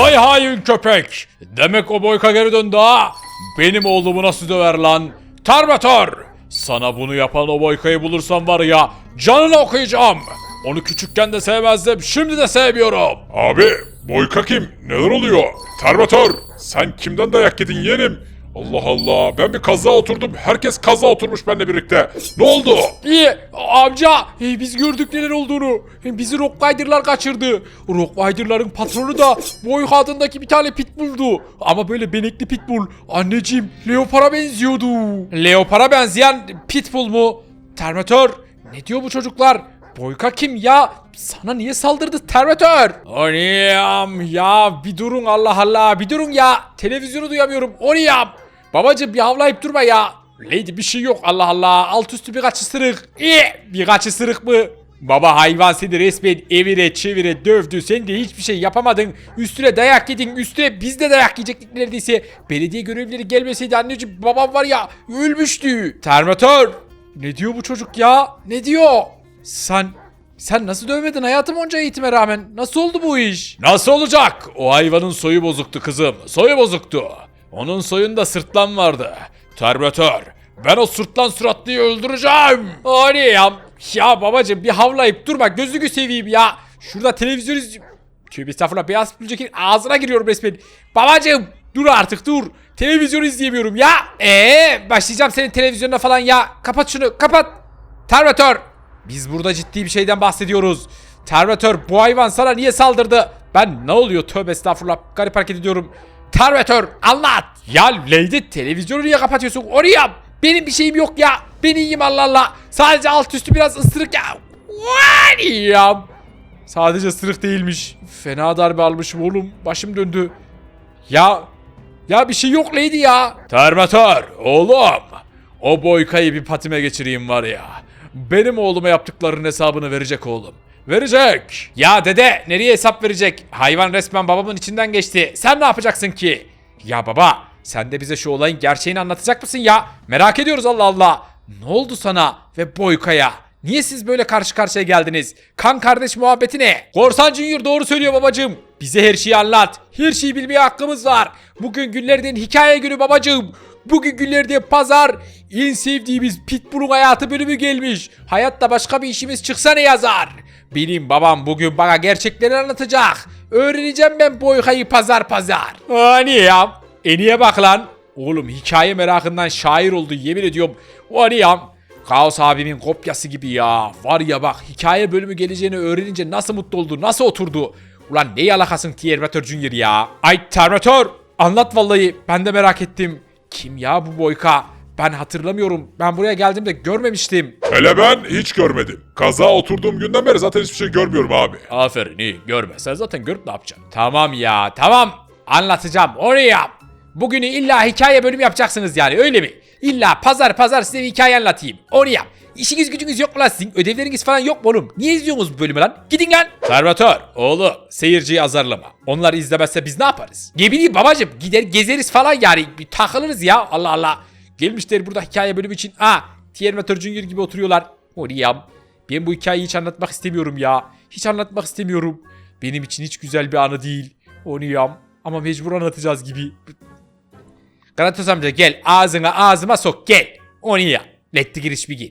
Vay hain köpek. Demek o boyka geri döndü ha. Benim oğlumu nasıl döver lan? Terminator. Sana bunu yapan o boykayı bulursam var ya canını okuyacağım. Onu küçükken de sevmezdim şimdi de sevmiyorum. Abi Boyka kim? Neler oluyor? Terminator sen kimden dayak yedin yeğenim? Allah Allah ben bir kaza oturdum herkes kaza oturmuş benimle birlikte. Ne oldu? İyi amca e, biz gördük neler olduğunu. E, Bizi Rock Rider'lar kaçırdı. Rock Rider'ların patronu da Boyka adındaki bir tane pitbull'du. Ama böyle benekli pitbull. Anneciğim Leopard'a benziyordu. Leopard'a benzeyen pitbull mu? Terminator ne diyor bu çocuklar? Boyka kim ya? Sana niye saldırdı Terminator? Aniyam ya bir durun Allah Allah bir durun ya. Televizyonu duyamıyorum. Oriyam. Babacım bir havlayıp durma ya. Lady bir şey yok Allah Allah. Alt üstü birkaç ısırık. İyi. Birkaç ısırık mı? Baba hayvan seni resmen evire çevire dövdü. Sen de hiçbir şey yapamadın. Üstüne dayak yedin. Üstüne biz de dayak yiyecektik neredeyse. Belediye görevlileri gelmeseydi anneciğim babam var ya ölmüştü. Terminator. Ne diyor bu çocuk ya? Ne diyor? Sen sen nasıl dövmedin hayatım onca eğitime rağmen? Nasıl oldu bu iş? Nasıl olacak? O hayvanın soyu bozuktu kızım. Soyu bozuktu. Onun soyunda sırtlan vardı. Terminator. Ben o sırtlan suratlıyı öldüreceğim. O ne ya? Ya babacım bir havlayıp durma gözünü seveyim ya. Şurada televizyon iz... Tövbe estağfurullah beyaz pülcekin ağzına giriyorum resmen. Babacım dur artık dur. Televizyon izleyemiyorum ya. Eee başlayacağım senin televizyonuna falan ya. Kapat şunu kapat. Terminator. Biz burada ciddi bir şeyden bahsediyoruz. Terminator bu hayvan sana niye saldırdı? Ben ne oluyor tövbe estağfurullah garip hareket ediyorum. Terminator anlat. Ya Lady televizyonu niye kapatıyorsun? Oraya benim bir şeyim yok ya. Ben iyiyim Allah Allah. Sadece alt üstü biraz ısırık ya. Variyam. Sadece ısırık değilmiş. Fena darbe almışım oğlum. Başım döndü. Ya ya bir şey yok Lady ya. Terminator oğlum. O boykayı bir patime geçireyim var ya. Benim oğluma yaptıklarının hesabını verecek oğlum. Verecek. Ya dede nereye hesap verecek? Hayvan resmen babamın içinden geçti. Sen ne yapacaksın ki? Ya baba sen de bize şu olayın gerçeğini anlatacak mısın ya? Merak ediyoruz Allah Allah. Ne oldu sana ve Boyka'ya? Niye siz böyle karşı karşıya geldiniz? Kan kardeş muhabbeti ne? Korsan Junior doğru söylüyor babacığım. Bize her şeyi anlat. Her şeyi bilmeye hakkımız var. Bugün günlerden hikaye günü babacığım. Bugün günlerde pazar. En sevdiğimiz Pitbull'un hayatı bölümü gelmiş. Hayatta başka bir işimiz çıksa ne yazar? Benim babam bugün bana gerçekleri anlatacak. Öğreneceğim ben Boyka'yı pazar pazar. Aa niye ya? E niye bak lan? Oğlum hikaye merakından şair oldu yemin ediyorum. Var ya Kaos abimin kopyası gibi ya. Var ya bak hikaye bölümü geleceğini öğrenince nasıl mutlu oldu, nasıl oturdu. Ulan ne yalakasın Terminator Junior ya. Ay Terminator anlat vallahi ben de merak ettim. Kim ya bu boyka? Ben hatırlamıyorum. Ben buraya geldiğimde görmemiştim. Hele ben hiç görmedim. Kaza oturduğum günden beri zaten hiçbir şey görmüyorum abi. Aferin iyi görme. Sen zaten görüp ne yapacaksın? Tamam ya tamam. Anlatacağım onu yap. Bugünü illa hikaye bölümü yapacaksınız yani öyle mi? İlla pazar pazar size bir hikaye anlatayım. Onu yap. İşiniz gücünüz yok mu lan sizin? Ödevleriniz falan yok mu oğlum? Niye izliyorsunuz bu bölümü lan? Gidin lan. Servatör oğlum seyirciyi azarlama. Onlar izlemezse biz ne yaparız? Ne bileyim babacım gider gezeriz falan yani. Bir takılırız ya Allah Allah. Gelmişler burada hikaye bölümü için. Aa Terminator Junior gibi oturuyorlar. Oraya. Ben bu hikayeyi hiç anlatmak istemiyorum ya. Hiç anlatmak istemiyorum. Benim için hiç güzel bir anı değil. Onu yam. Ama mecbur anlatacağız gibi. Kratos amca gel ağzına ağzıma sok gel. Onu yap. Letti giriş bir gel.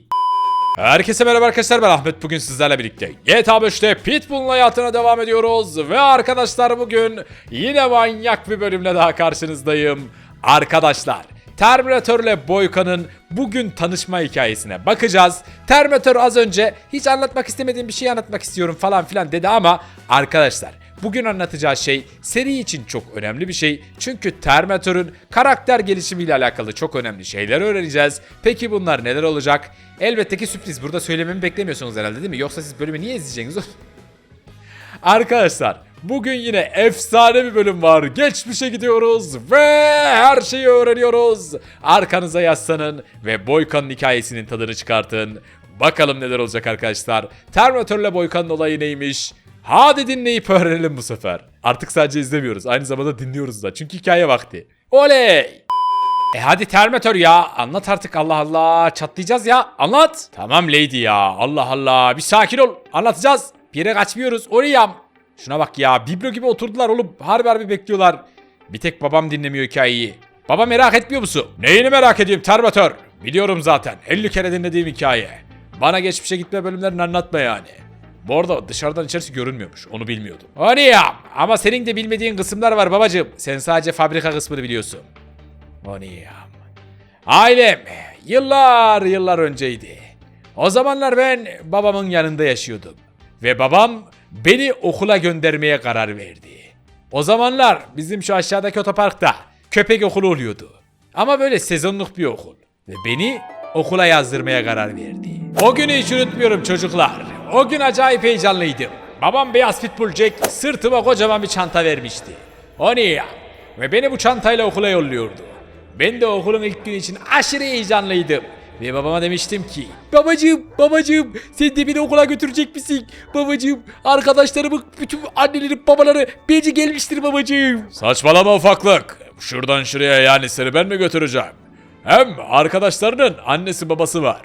Herkese merhaba arkadaşlar ben Ahmet bugün sizlerle birlikte GTA 5'te Pitbull'un hayatına devam ediyoruz ve arkadaşlar bugün yine manyak bir bölümle daha karşınızdayım. Arkadaşlar Terminator ile Boyka'nın bugün tanışma hikayesine bakacağız. Terminator az önce hiç anlatmak istemediğim bir şey anlatmak istiyorum falan filan dedi ama arkadaşlar Bugün anlatacağı şey seri için çok önemli bir şey. Çünkü Terminator'ın karakter gelişimiyle alakalı çok önemli şeyler öğreneceğiz. Peki bunlar neler olacak? Elbette ki sürpriz. Burada söylememi beklemiyorsunuz herhalde değil mi? Yoksa siz bölümü niye izleyeceksiniz? Arkadaşlar bugün yine efsane bir bölüm var. Geçmişe gidiyoruz ve her şeyi öğreniyoruz. Arkanıza yaslanın ve Boyka'nın hikayesinin tadını çıkartın. Bakalım neler olacak arkadaşlar. Terminator'la Boyka'nın olayı neymiş? Hadi dinleyip öğrenelim bu sefer. Artık sadece izlemiyoruz. Aynı zamanda dinliyoruz da. Çünkü hikaye vakti. Oley! E hadi Terminator ya. Anlat artık Allah Allah. Çatlayacağız ya. Anlat. Tamam Lady ya. Allah Allah. Bir sakin ol. Anlatacağız. Bir yere kaçmıyoruz. Oraya. Şuna bak ya biblo gibi oturdular oğlum. Harbi harbi bekliyorlar. Bir tek babam dinlemiyor hikayeyi. Baba merak etmiyor musun? Neyini merak ediyorum Termatör? Biliyorum zaten. 50 kere dinlediğim hikaye. Bana geçmişe gitme bölümlerini anlatma yani. Bu arada dışarıdan içerisi görünmüyormuş. Onu bilmiyordum. Ya? Ama senin de bilmediğin kısımlar var babacığım. Sen sadece fabrika kısmını biliyorsun. Ya? Ailem yıllar yıllar önceydi. O zamanlar ben babamın yanında yaşıyordum. Ve babam beni okula göndermeye karar verdi. O zamanlar bizim şu aşağıdaki otoparkta köpek okulu oluyordu. Ama böyle sezonluk bir okul. Ve beni okula yazdırmaya karar verdi. O günü hiç unutmuyorum çocuklar. O gün acayip heyecanlıydım. Babam beyaz pitbull Jack sırtıma kocaman bir çanta vermişti. O ne ya? Ve beni bu çantayla okula yolluyordu. Ben de okulun ilk günü için aşırı heyecanlıydım. Ve babama demiştim ki Babacığım babacığım sen de beni okula götürecek misin? Babacığım arkadaşlarımın bütün anneleri babaları bence gelmiştir babacığım. Saçmalama ufaklık. Şuradan şuraya yani seni ben mi götüreceğim? Hem arkadaşlarının annesi babası var.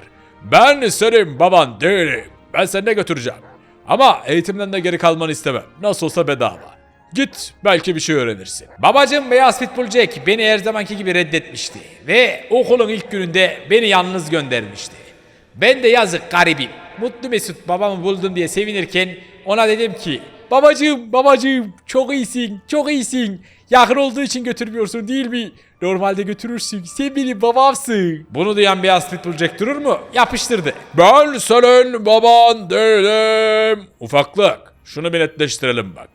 Ben senin baban değilim. Ben seni ne götüreceğim? Ama eğitimden de geri kalmanı istemem. Nasıl olsa bedava. Git belki bir şey öğrenirsin. Babacım Beyaz Pitbull Jack beni her zamanki gibi reddetmişti. Ve okulun ilk gününde beni yalnız göndermişti. Ben de yazık garibim. Mutlu Mesut babamı buldum diye sevinirken ona dedim ki Babacığım babacığım çok iyisin çok iyisin. Yakın olduğu için götürmüyorsun değil mi? Normalde götürürsün. Sen benim babamsın. Bunu duyan Beyaz Pitbull Jack durur mu? Yapıştırdı. Ben senin baban değilim. Ufaklık şunu bir netleştirelim bak.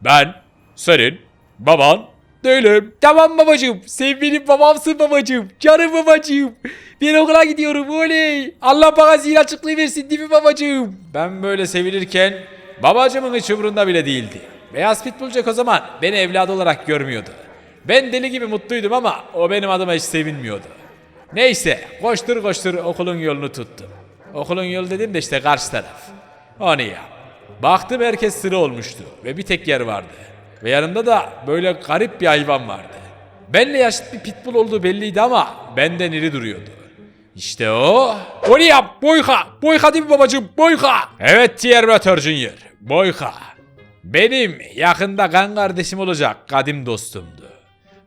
Ben senin baban değilim. Tamam babacığım. Sen benim babamsın babacığım. Canım babacığım. Ben okula gidiyorum oley. Allah bana zihin açıklığı versin değil mi babacığım? Ben böyle sevinirken babacığımın hiç umurunda bile değildi. Beyaz Pitbull Jack o zaman beni evladı olarak görmüyordu. Ben deli gibi mutluydum ama o benim adıma hiç sevinmiyordu. Neyse koştur koştur okulun yolunu tuttum. Okulun yolu dedim de işte karşı taraf. O ne ya? Baktım herkes sıra olmuştu ve bir tek yer vardı. Ve yanımda da böyle garip bir hayvan vardı. Benle yaşıt bir pitbull olduğu belliydi ama benden iri duruyordu. İşte o. O ne ya? Boyka. Boyka değil mi babacığım? Boyka. Evet Terminator Junior. Boyka. Benim yakında kan kardeşim olacak kadim dostumdu.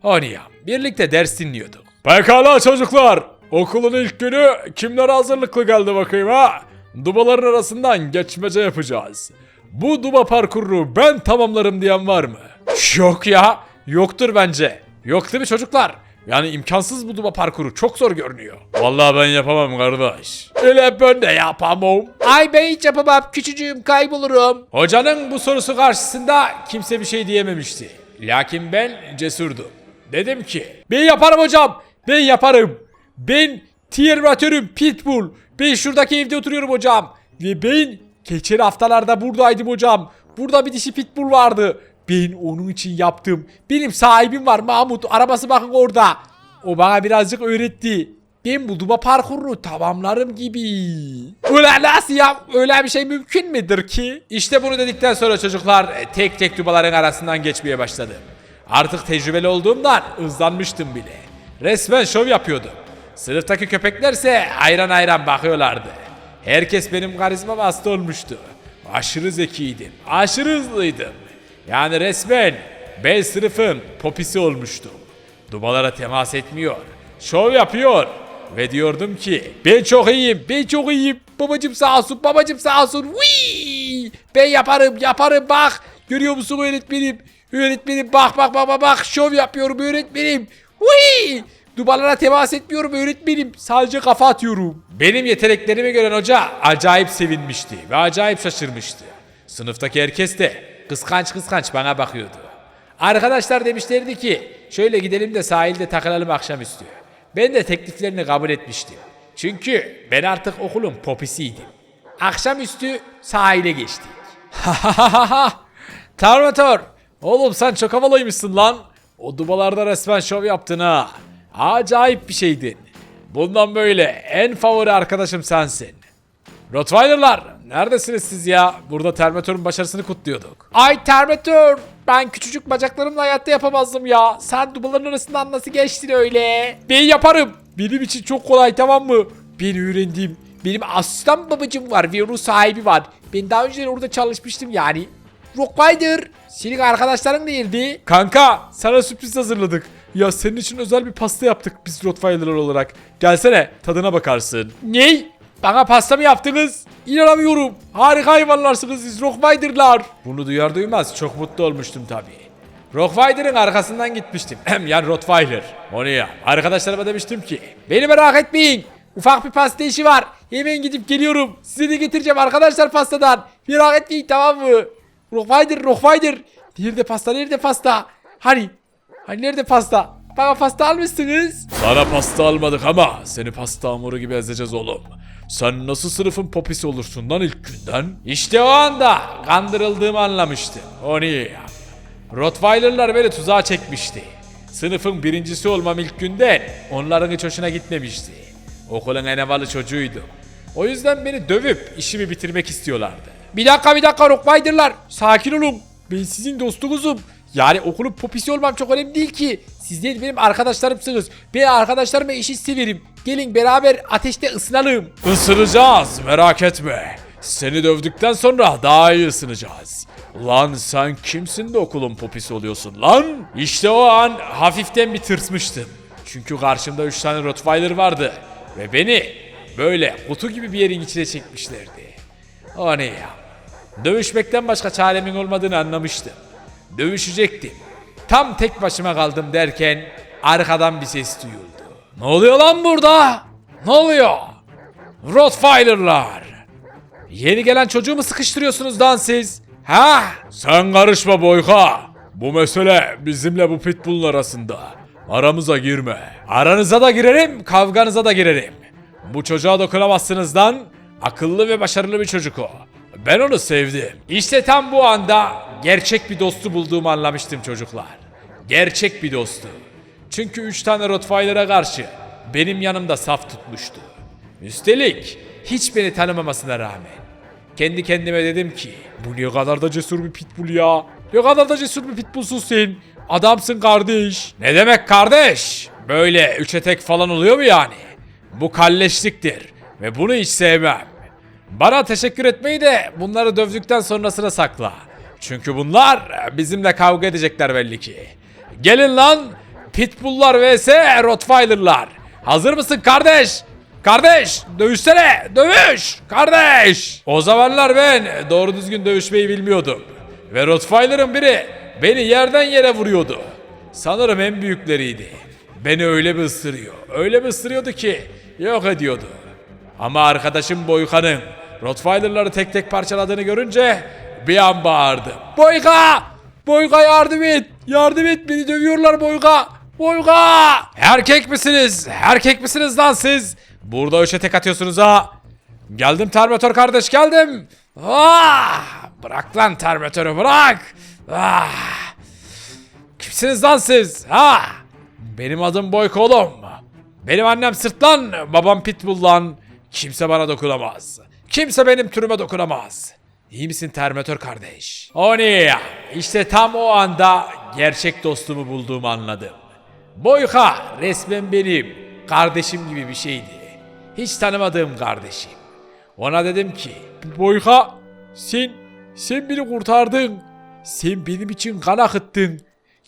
O ne ya? Birlikte ders dinliyorduk. Pekala çocuklar. Okulun ilk günü kimler hazırlıklı geldi bakayım ha? Dubaların arasından geçmece yapacağız. Bu duba parkurunu ben tamamlarım diyen var mı? Yok ya. Yoktur bence. Yok değil mi çocuklar? Yani imkansız bu duba parkuru. Çok zor görünüyor. Vallahi ben yapamam kardeş. Öyle ben de yapamam. Ay ben hiç yapamam. Küçücüğüm kaybolurum. Hocanın bu sorusu karşısında kimse bir şey diyememişti. Lakin ben cesurdum. Dedim ki ben yaparım hocam. Ben yaparım. Ben tiyermatörüm Pitbull. Ben şuradaki evde oturuyorum hocam. Ve ben geçen haftalarda buradaydım hocam. Burada bir dişi Pitbull vardı. Ben onun için yaptım. Benim sahibim var Mahmut. Arabası bakın orada. O bana birazcık öğretti. Ben bu duba parkurunu tamamlarım gibi. Öyle nasıl ya? Öyle bir şey mümkün müdür ki? İşte bunu dedikten sonra çocuklar e, tek tek dubaların arasından geçmeye başladı. Artık tecrübeli olduğumdan hızlanmıştım bile. Resmen şov yapıyordum. Sınıftaki köpeklerse ayran ayran bakıyorlardı. Herkes benim karizmama hasta olmuştu. Aşırı zekiydim. Aşırı hızlıydım. Yani resmen ben sınıfın popisi olmuştum. Dubalara temas etmiyor. Şov yapıyor. Ve diyordum ki ben çok iyiyim, ben çok iyiyim. Babacım sağ olsun, babacım sağ olsun. Whee! Ben yaparım, yaparım bak. Görüyor musun öğretmenim? Öğretmenim bak bak bak bak bak. Şov yapıyorum öğretmenim. Whee! Dubalara temas etmiyorum öğretmenim. Sadece kafa atıyorum. Benim yeteneklerimi gören hoca acayip sevinmişti ve acayip şaşırmıştı. Sınıftaki herkes de kıskanç kıskanç bana bakıyordu. Arkadaşlar demişlerdi ki şöyle gidelim de sahilde takılalım akşamüstü. Ben de tekliflerini kabul etmiştim. Çünkü ben artık okulun popisiydim. Akşamüstü sahile geçtik. Terminator, oğlum sen çok havalıymışsın lan. O dubalarda resmen şov yaptın ha. Acayip bir şeydin. Bundan böyle en favori arkadaşım sensin. Rottweiler'lar neredesiniz siz ya? Burada Terminator'un başarısını kutluyorduk. Ay Terminator ben küçücük bacaklarımla hayatta yapamazdım ya. Sen dubaların arasından nasıl geçtin öyle? Ben yaparım. Benim için çok kolay tamam mı? Ben öğrendim. Benim aslan babacım var ve onun sahibi var. Ben daha önce orada çalışmıştım yani. Rockwider. Senin arkadaşların değildi. Kanka sana sürpriz hazırladık. Ya senin için özel bir pasta yaptık biz Rottweiler'lar olarak. Gelsene tadına bakarsın. Ney? Bana pasta mı yaptınız? İnanamıyorum. Harika hayvanlarsınız siz Rottweiler'lar. Bunu duyar duymaz çok mutlu olmuştum tabii. Rottweiler'ın arkasından gitmiştim. Hem yani Rottweiler. Onu ya. Arkadaşlarıma demiştim ki. Beni merak etmeyin. Ufak bir pasta işi var. Hemen gidip geliyorum. Size de getireceğim arkadaşlar pastadan. Merak etmeyin tamam mı? Rottweiler, Rottweiler. Nerede pasta, nerede pasta? Hani? Hani nerede pasta? Bana pasta almışsınız. Sana pasta almadık ama seni pasta hamuru gibi ezeceğiz oğlum. Sen nasıl sınıfın popisi olursun lan ilk günden? İşte o anda kandırıldığımı anlamıştım. Onu ya. Rottweiler'lar beni tuzağa çekmişti. Sınıfın birincisi olmam ilk günden onların hiç hoşuna gitmemişti. Okulun en havalı çocuğuydum. O yüzden beni dövüp işimi bitirmek istiyorlardı. Bir dakika bir dakika Rottweiler'lar. Sakin olun. Ben sizin dostunuzum. Yani okulun popisi olmam çok önemli değil ki. Sizler benim arkadaşlarımsınız. Ben arkadaşlarıma eşit severim. Gelin beraber ateşte ısınalım. Isınacağız merak etme. Seni dövdükten sonra daha iyi ısınacağız. Lan sen kimsin de okulun popisi oluyorsun lan? İşte o an hafiften bir tırsmıştım. Çünkü karşımda 3 tane Rottweiler vardı. Ve beni böyle kutu gibi bir yerin içine çekmişlerdi. O ne ya? Dövüşmekten başka çaremin olmadığını anlamıştım. Dövüşecektim. Tam tek başıma kaldım derken arkadan bir ses duyuldu. Ne oluyor lan burada? Ne oluyor? Rottweiler'lar. Yeni gelen çocuğu mu sıkıştırıyorsunuz lan siz? Ha? Sen karışma boyka. Bu mesele bizimle bu pitbull'un arasında. Aramıza girme. Aranıza da girerim, kavganıza da girerim. Bu çocuğa dokunamazsınız lan. Akıllı ve başarılı bir çocuk o. Ben onu sevdim. İşte tam bu anda gerçek bir dostu bulduğumu anlamıştım çocuklar. Gerçek bir dostu. Çünkü 3 tane Rottweiler'a karşı benim yanımda saf tutmuştu. Üstelik hiç beni tanımamasına rağmen kendi kendime dedim ki bu ne kadar da cesur bir pitbull ya. Ne kadar da cesur bir pitbullsun sen. Adamsın kardeş. Ne demek kardeş? Böyle üçe tek falan oluyor mu yani? Bu kalleşliktir ve bunu hiç sevmem. Bana teşekkür etmeyi de bunları dövdükten sonrasına sakla. Çünkü bunlar bizimle kavga edecekler belli ki. Gelin lan Pitbull'lar vs Rottweiler'lar. Hazır mısın kardeş? Kardeş dövüşsene dövüş kardeş. O zamanlar ben doğru düzgün dövüşmeyi bilmiyordum. Ve Rottweiler'ın biri beni yerden yere vuruyordu. Sanırım en büyükleriydi. Beni öyle bir ısırıyor. Öyle bir ısırıyordu ki yok ediyordu. Ama arkadaşım Boyka'nın Rottweiler'ları tek tek parçaladığını görünce bir an bağırdım. Boyka! Boyka yardım et! Yardım et beni dövüyorlar Boyka! Boyka! Erkek misiniz? Erkek misiniz lan siz? Burada üçe tek atıyorsunuz ha. Geldim Terminator kardeş geldim. Ah! Bırak lan Terminator'u bırak. Ah! Kimsiniz lan siz? Ha? Benim adım Boyka oğlum. Benim annem sırtlan, babam pitbull lan. Kimse bana dokunamaz. Kimse benim türüme dokunamaz. İyi misin Terminator kardeş? O ne ya? İşte tam o anda gerçek dostumu bulduğumu anladım. Boyka resmen benim kardeşim gibi bir şeydi. Hiç tanımadığım kardeşim. Ona dedim ki Boyka sen, sen beni kurtardın. Sen benim için kan akıttın.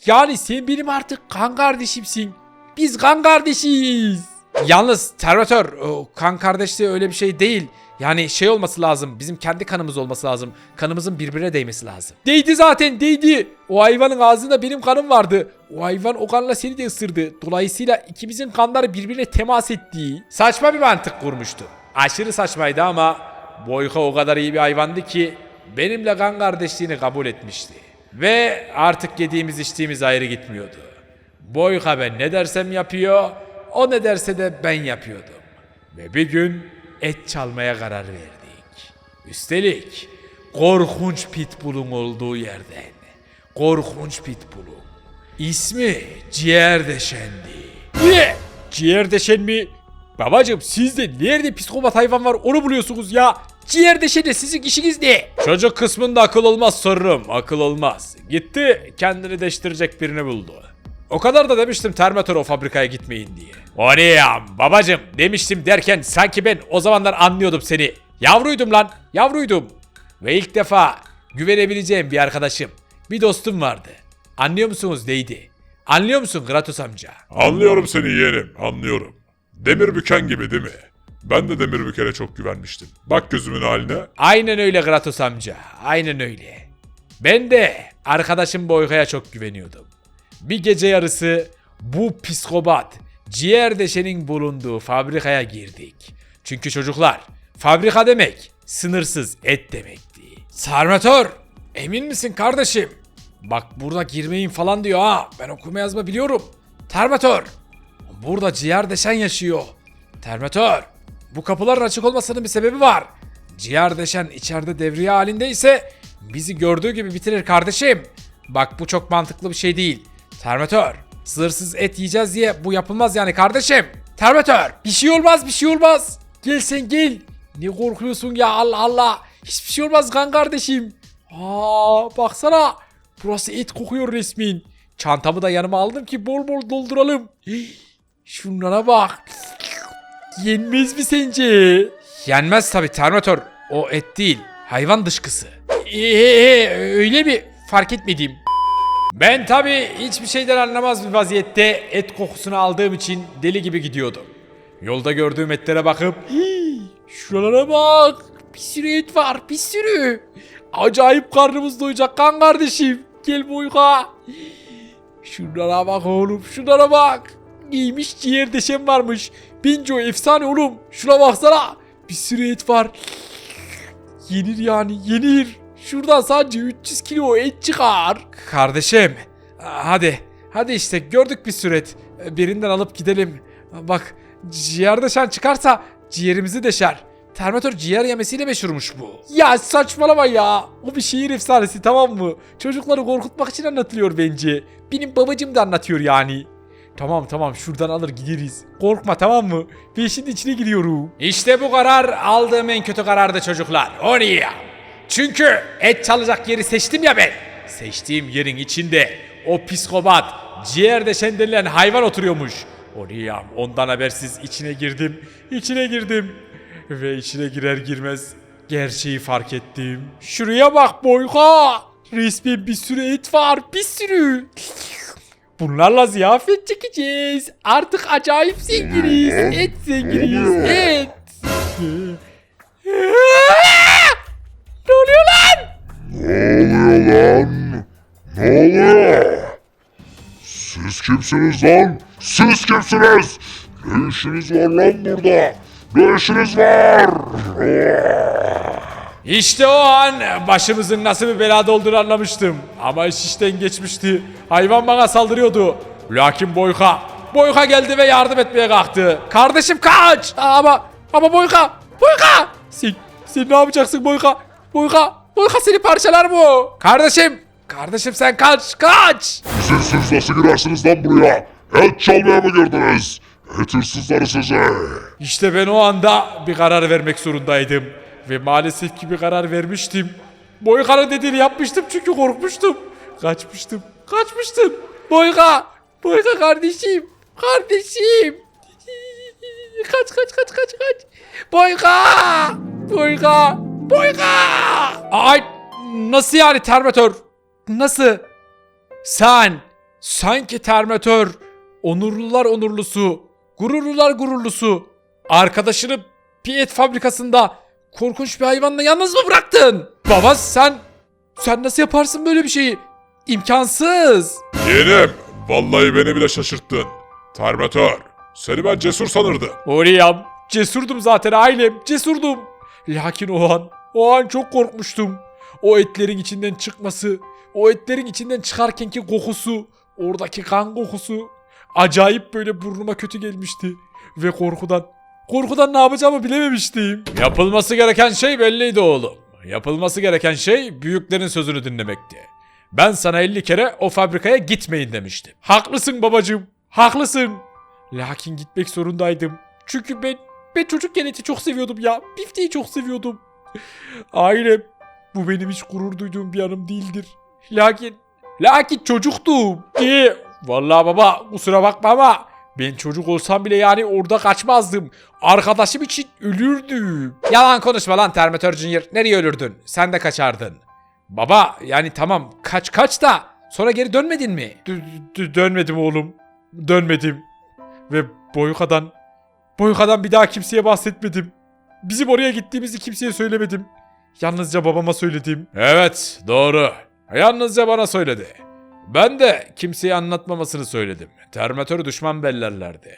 Yani sen benim artık kan kardeşimsin. Biz kan kardeşiyiz. Yalnız Terminator o kan kardeşliği öyle bir şey değil. Yani şey olması lazım. Bizim kendi kanımız olması lazım. Kanımızın birbirine değmesi lazım. Değdi zaten değdi. O hayvanın ağzında benim kanım vardı. O hayvan o kanla seni de ısırdı. Dolayısıyla ikimizin kanları birbirine temas ettiği saçma bir mantık kurmuştu. Aşırı saçmaydı ama Boyka o kadar iyi bir hayvandı ki benimle kan kardeşliğini kabul etmişti. Ve artık yediğimiz içtiğimiz ayrı gitmiyordu. Boyka ben ne dersem yapıyor, o ne derse de ben yapıyordum. Ve bir gün et çalmaya karar verdik. Üstelik korkunç pitbull'un olduğu yerden. Korkunç pitbull'un. İsmi Ciğer Deşendi. Ne? Ciğer Deşen mi? Babacım sizde nerede psikopat hayvan var onu buluyorsunuz ya. Ciğer deşeni sizin işiniz ne? Çocuk kısmında akıl olmaz sorurum. Akıl olmaz. Gitti kendini deştirecek birini buldu. O kadar da demiştim Terminator o fabrikaya gitmeyin diye. O ne ya babacım demiştim derken sanki ben o zamanlar anlıyordum seni. Yavruydum lan yavruydum. Ve ilk defa güvenebileceğim bir arkadaşım, bir dostum vardı. Anlıyor musunuz neydi? Anlıyor musun Kratos amca? Anlıyorum seni yeğenim, anlıyorum. Demir büken gibi değil mi? Ben de demir bükene çok güvenmiştim. Bak gözümün haline. Aynen öyle Kratos amca. Aynen öyle. Ben de arkadaşım Boyka'ya çok güveniyordum. Bir gece yarısı bu psikopat ciğer deşenin bulunduğu fabrikaya girdik. Çünkü çocuklar fabrika demek sınırsız et demekti. Sarmatör emin misin kardeşim? Bak burada girmeyin falan diyor ha. Ben okuma yazma biliyorum. Termatör. Burada ciğer deşen yaşıyor. Termatör. Bu kapıların açık olmasının bir sebebi var. Ciğer deşen içeride devriye halindeyse bizi gördüğü gibi bitirir kardeşim. Bak bu çok mantıklı bir şey değil. Termatör. Sınırsız et yiyeceğiz diye bu yapılmaz yani kardeşim. Termatör. Bir şey olmaz bir şey olmaz. Gel sen gel. Ne korkuyorsun ya Allah Allah. Hiçbir şey olmaz kan kardeşim. Aa baksana. Burası et kokuyor resmin. Çantamı da yanıma aldım ki bol bol dolduralım. Şunlara bak. Yenmez mi sence? Yenmez tabi Terminator. O et değil. Hayvan dışkısı. Ee, öyle mi? Fark etmedim. Ben tabi hiçbir şeyden anlamaz bir vaziyette et kokusunu aldığım için deli gibi gidiyordum. Yolda gördüğüm etlere bakıp "Hii, şuralara bak. Bir sürü et var bir sürü. Acayip karnımız doyacak kan kardeşim. Gel boyka. Şunlara bak oğlum şunlara bak. Giymiş ciğer deşen varmış. Binco efsane oğlum. Şuna baksana. Bir sürü et var. Yenir yani yenir. Şuradan sadece 300 kilo et çıkar. Kardeşim hadi. Hadi işte gördük bir sürü et. Birinden alıp gidelim. Bak ciğer deşen çıkarsa ciğerimizi deşer. Termatör ciğer yemesiyle meşhurmuş bu. Ya saçmalama ya. O bir şehir efsanesi tamam mı? Çocukları korkutmak için anlatılıyor bence. Benim babacım da anlatıyor yani. Tamam tamam şuradan alır gideriz. Korkma tamam mı? Ben şimdi içine giriyorum. İşte bu karar aldığım en kötü karardı çocuklar. O niye? Çünkü et çalacak yeri seçtim ya ben. Seçtiğim yerin içinde o psikopat ciğer deşen denilen hayvan oturuyormuş. Oraya ondan habersiz içine girdim. İçine girdim. Ve içine girer girmez gerçeği fark ettim. Şuraya bak boyka. Resmen bir sürü et var. Bir sürü. Bunlarla ziyafet çekeceğiz. Artık acayip zenginiz. Et zenginiz. Et. Ne oluyor lan? Ne oluyor lan? Ne oluyor? Siz kimsiniz lan? Siz kimsiniz? Ne işiniz var lan burada? Ne işiniz var? İşte o an başımızın nasıl bir belada olduğunu anlamıştım. Ama iş işten geçmişti. Hayvan bana saldırıyordu. Lakin Boyka, Boyka geldi ve yardım etmeye kalktı. Kardeşim kaç! Ama, ama Boyka, Boyka! Sen, sen ne yapacaksın Boyka? Boyka, Boyka seni parçalar bu. Kardeşim, kardeşim sen kaç, kaç! Siz nasıl girersiniz lan buraya? Et çalmaya mı girdiniz? Et hırsızları size. İşte ben o anda bir karar vermek zorundaydım. Ve maalesef ki bir karar vermiştim. Boyka'nın dediğini yapmıştım çünkü korkmuştum. Kaçmıştım. Kaçmıştım. Boyka. Boyka kardeşim. Kardeşim. Kaç kaç kaç kaç kaç. Boyka. Boyka. Boyka. Ay nasıl yani Termatör? Nasıl? Sen sanki Termatör onurlular onurlusu, gururlular gururlusu arkadaşını bir et fabrikasında korkunç bir hayvanla yalnız mı bıraktın? Baba sen sen nasıl yaparsın böyle bir şeyi? İmkansız. Yeğenim, vallahi beni bile şaşırttın. Termatör, seni ben cesur sanırdım. Oriyam cesurdum zaten ailem cesurdum. Lakin o an o an çok korkmuştum. O etlerin içinden çıkması, o etlerin içinden çıkarkenki kokusu, oradaki kan kokusu acayip böyle burnuma kötü gelmişti ve korkudan korkudan ne yapacağımı bilememiştim. Yapılması gereken şey belliydi oğlum. Yapılması gereken şey büyüklerin sözünü dinlemekti. Ben sana 50 kere o fabrikaya gitmeyin demiştim. Haklısın babacığım. Haklısın. Lakin gitmek zorundaydım. Çünkü ben ben çocukken eti çok seviyordum ya. Bifteyi çok seviyordum. Ailem bu benim hiç gurur duyduğum bir yanım değildir. Lakin lakin çocuktum. İyi. Vallahi baba kusura bakma ama ben çocuk olsam bile yani orada kaçmazdım. Arkadaşım için ölürdüm. Yalan konuşma lan Terminator Junior. Nereye ölürdün? Sen de kaçardın. Baba yani tamam kaç kaç da sonra geri dönmedin mi? dönmedim oğlum. Dönmedim. Ve Boyka'dan Boyka'dan bir daha kimseye bahsetmedim. Bizim oraya gittiğimizi kimseye söylemedim. Yalnızca babama söyledim. Evet doğru. Yalnızca bana söyledi. Ben de kimseye anlatmamasını söyledim. Termatörü düşman bellerlerdi.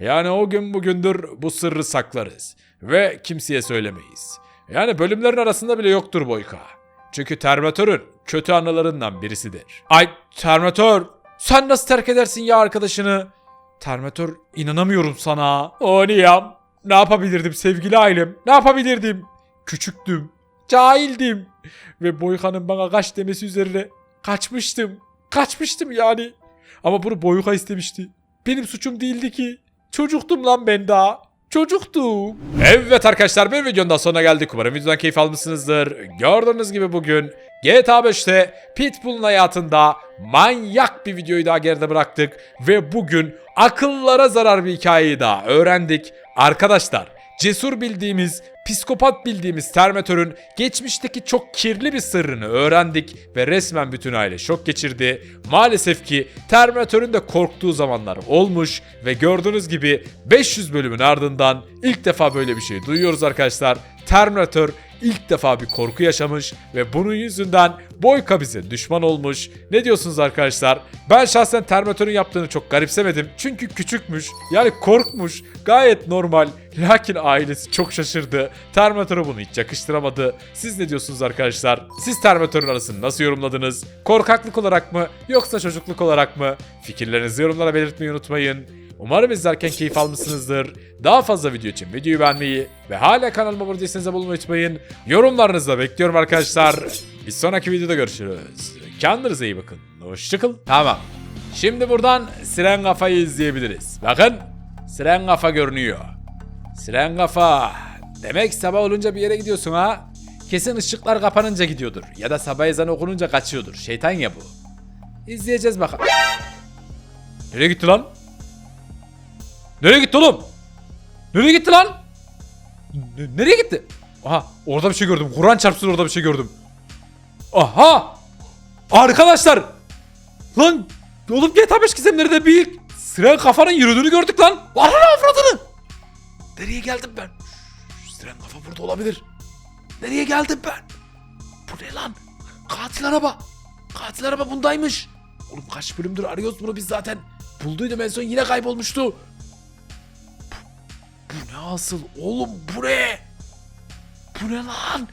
Yani o gün bugündür bu sırrı saklarız. Ve kimseye söylemeyiz. Yani bölümlerin arasında bile yoktur Boyka. Çünkü Termatör'ün kötü anılarından birisidir. Ay Termatör sen nasıl terk edersin ya arkadaşını? Termatör inanamıyorum sana. O niyam. Ne yapabilirdim sevgili ailem? Ne yapabilirdim? Küçüktüm. Cahildim. Ve Boyka'nın bana kaç demesi üzerine kaçmıştım. Kaçmıştım yani. Ama bunu Boyka istemişti. Benim suçum değildi ki. Çocuktum lan ben daha. Çocuktum. Evet arkadaşlar bir videonun daha sonuna geldik. Umarım videodan keyif almışsınızdır. Gördüğünüz gibi bugün GTA 5'te Pitbull'un hayatında manyak bir videoyu daha geride bıraktık. Ve bugün akıllara zarar bir hikayeyi daha öğrendik. Arkadaşlar cesur bildiğimiz, psikopat bildiğimiz Termatör'ün geçmişteki çok kirli bir sırrını öğrendik ve resmen bütün aile şok geçirdi. Maalesef ki Termatör'ün de korktuğu zamanlar olmuş ve gördüğünüz gibi 500 bölümün ardından ilk defa böyle bir şey duyuyoruz arkadaşlar. Terminator ilk defa bir korku yaşamış ve bunun yüzünden Boyka bize düşman olmuş. Ne diyorsunuz arkadaşlar? Ben şahsen Terminator'un yaptığını çok garipsemedim. Çünkü küçükmüş. Yani korkmuş. Gayet normal. Lakin ailesi çok şaşırdı. Terminator'a bunu hiç yakıştıramadı. Siz ne diyorsunuz arkadaşlar? Siz Terminator'un arasını nasıl yorumladınız? Korkaklık olarak mı yoksa çocukluk olarak mı? Fikirlerinizi yorumlara belirtmeyi unutmayın. Umarım izlerken keyif almışsınızdır. Daha fazla video için videoyu beğenmeyi ve hala kanalıma abone değilseniz abone olmayı unutmayın. Yorumlarınızı da bekliyorum arkadaşlar. Bir sonraki videoda görüşürüz. Kendinize iyi bakın. Hoşçakalın. Tamam. Şimdi buradan Siren Kafa'yı izleyebiliriz. Bakın. Siren Kafa görünüyor. Siren Kafa. Demek sabah olunca bir yere gidiyorsun ha. Kesin ışıklar kapanınca gidiyordur. Ya da sabah ezanı okununca kaçıyordur. Şeytan ya bu. İzleyeceğiz bakalım. Nereye gitti lan? Nereye gitti oğlum? Nereye gitti lan? N- nereye gitti? Aha orada bir şey gördüm. Kur'an çarpsın orada bir şey gördüm. Aha! Arkadaşlar! Lan oğlum GTA 5 gizemlerinde bir Siren kafanın yürüdüğünü gördük lan. Var lan avradını. Nereye geldim ben? Şş, kafa burada olabilir. Nereye geldim ben? Bu ne lan? Katil araba. Katil araba bundaymış. Oğlum kaç bölümdür arıyoruz bunu biz zaten. Bulduydum en son yine kaybolmuştu. Asıl? Oğlum bu ne? Bu ne lan?